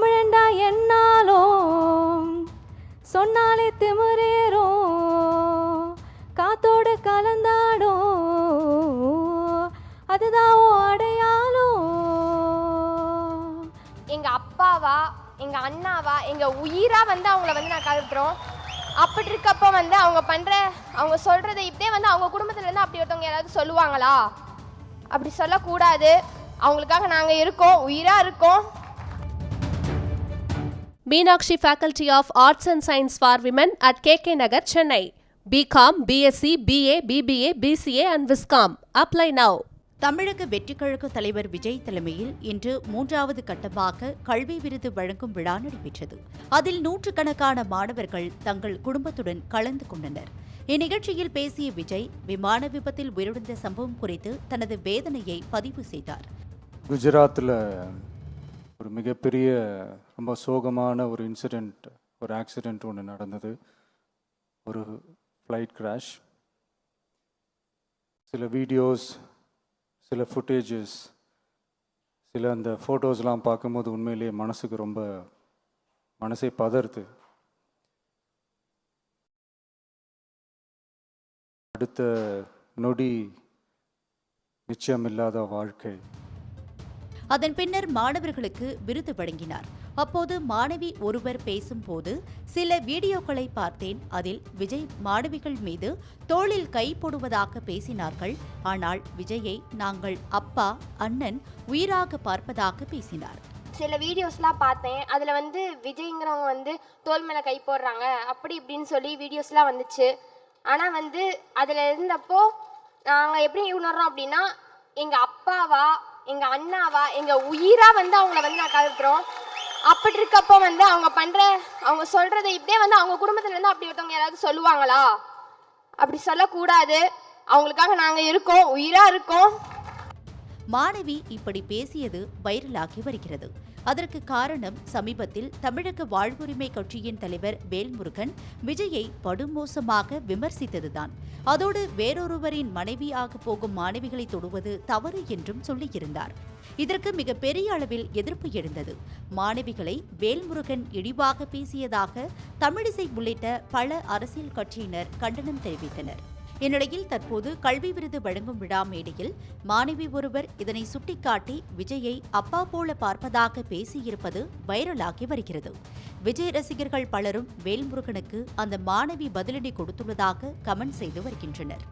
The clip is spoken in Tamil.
தமிழண்டா என்னாலோ? சொன்னாலே திமுறேறோ காத்தோடு கலந்தாடோ? அதுதான் அடையாளம் எங்கள் அப்பாவா எங்கள் அண்ணாவா எங்கள் உயிராக வந்து அவங்கள வந்து நான் கருதுறோம் அப்படி இருக்கப்போ வந்து அவங்க பண்ணுற அவங்க சொல்கிறத இப்படியே வந்து அவங்க குடும்பத்துலேருந்து அப்படி ஒருத்தவங்க யாராவது சொல்லுவாங்களா? அப்படி சொல்லக்கூடாது. அவங்களுக்காக நாங்கள் இருக்கோம் உயிராக இருக்கோம். Meenakshi Faculty of Arts and Science for Women at KK Nagar, Chennai. BCom, BSc, BA, BBA, BCA and Viscom. Apply now. தமிழக வெற்றிக்கழக தலைவர் விஜய் தலைமையில் இன்று மூன்றாவது கட்டமாக கல்வி விருது வழங்கும் விழா நடைபெற்றது அதில் நூற்றுக்கணக்கான மாணவர்கள் தங்கள் குடும்பத்துடன் கலந்து கொண்டனர் இந்நிகழ்ச்சியில் பேசிய விஜய் விமான விபத்தில் உயிரிழந்த சம்பவம் குறித்து தனது வேதனையை பதிவு செய்தார் குஜராத்தில் ஒரு மிகப்பெரிய ரொம்ப சோகமான ஒரு இன்சிடெண்ட் ஒரு ஆக்சிடெண்ட் ஒன்று நடந்தது. ஒரு ஃப்ளைட் கிராஷ் சில வீடியோஸ் சில ஃபுட்டேஜஸ் சில அந்த ஃபோட்டோஸ்லாம் பார்க்கும்போது உண்மையிலேயே மனசுக்கு ரொம்ப மனசே பதறுது. அடுத்த நொடி நிச்சயமில்லாத வாழ்க்கை. அதன் பின்னர் மாணவர்களுக்கு விருது வழங்கினார். அப்போது மாணவி ஒருவர் பேசும்போது சில வீடியோக்களை பார்த்தேன். அதில் விஜய் மாணவிகள் மீது தோளில் கை போடுவதாக பேசினார்கள். ஆனால் விஜயை நாங்கள் அப்பா அண்ணன் உயிராக பார்ப்பதாக பேசினார். சில வீடியோஸ்லாம் பார்த்தேன். அதில் வந்து விஜய்ங்கிறவங்க வந்து தோல் மேலே கை போடுறாங்க. அப்படி இப்படின்னு சொல்லி வீடியோஸ்லாம் வந்துச்சு. ஆனால் வந்து அதில் இருந்தப்போ நாங்கள் எப்படி உணர்றோம் அப்படின்னா எங்கள் அப்பாவா எங்கள் அண்ணாவா எங்கள் உயிராக வந்து அவங்கள வந்து நான் கருத்துறோம் அப்படி இருக்கப்போ வந்து அவங்க பண்ணுற அவங்க சொல்கிறத இப்படியே வந்து அவங்க குடும்பத்துலேருந்து அப்படி ஒருத்தவங்க யாராவது சொல்லுவாங்களா? அப்படி சொல்லக்கூடாது. அவங்களுக்காக நாங்கள் இருக்கோம் உயிராக இருக்கோம். மாணவி இப்படி பேசியது வைரலாகி வருகிறது. அதற்கு காரணம் சமீபத்தில் தமிழக வாழ்வுரிமை கட்சியின் தலைவர் வேல்முருகன் விஜயை படுமோசமாக விமர்சித்ததுதான். அதோடு வேறொருவரின் மனைவியாக போகும் மாணவிகளை தொடுவது தவறு என்றும் சொல்லியிருந்தார். இதற்கு மிக பெரிய அளவில் எதிர்ப்பு எழுந்தது. மாணவிகளை வேல்முருகன் இழிவாக பேசியதாக தமிழிசை உள்ளிட்ட பல அரசியல் கட்சியினர் கண்டனம் தெரிவித்தனர். இந்நிலையில் தற்போது கல்வி விருது வழங்கும் விழா மேடையில் மாணவி ஒருவர் இதனை சுட்டிக்காட்டி விஜயை அப்பா போல பார்ப்பதாக பேசியிருப்பது வைரலாகி வருகிறது. விஜய் ரசிகர்கள் பலரும் வேல்முருகனுக்கு அந்த மாணவி பதிலடி கொடுத்துள்ளதாக கமெண்ட் செய்து வருகின்றனர்.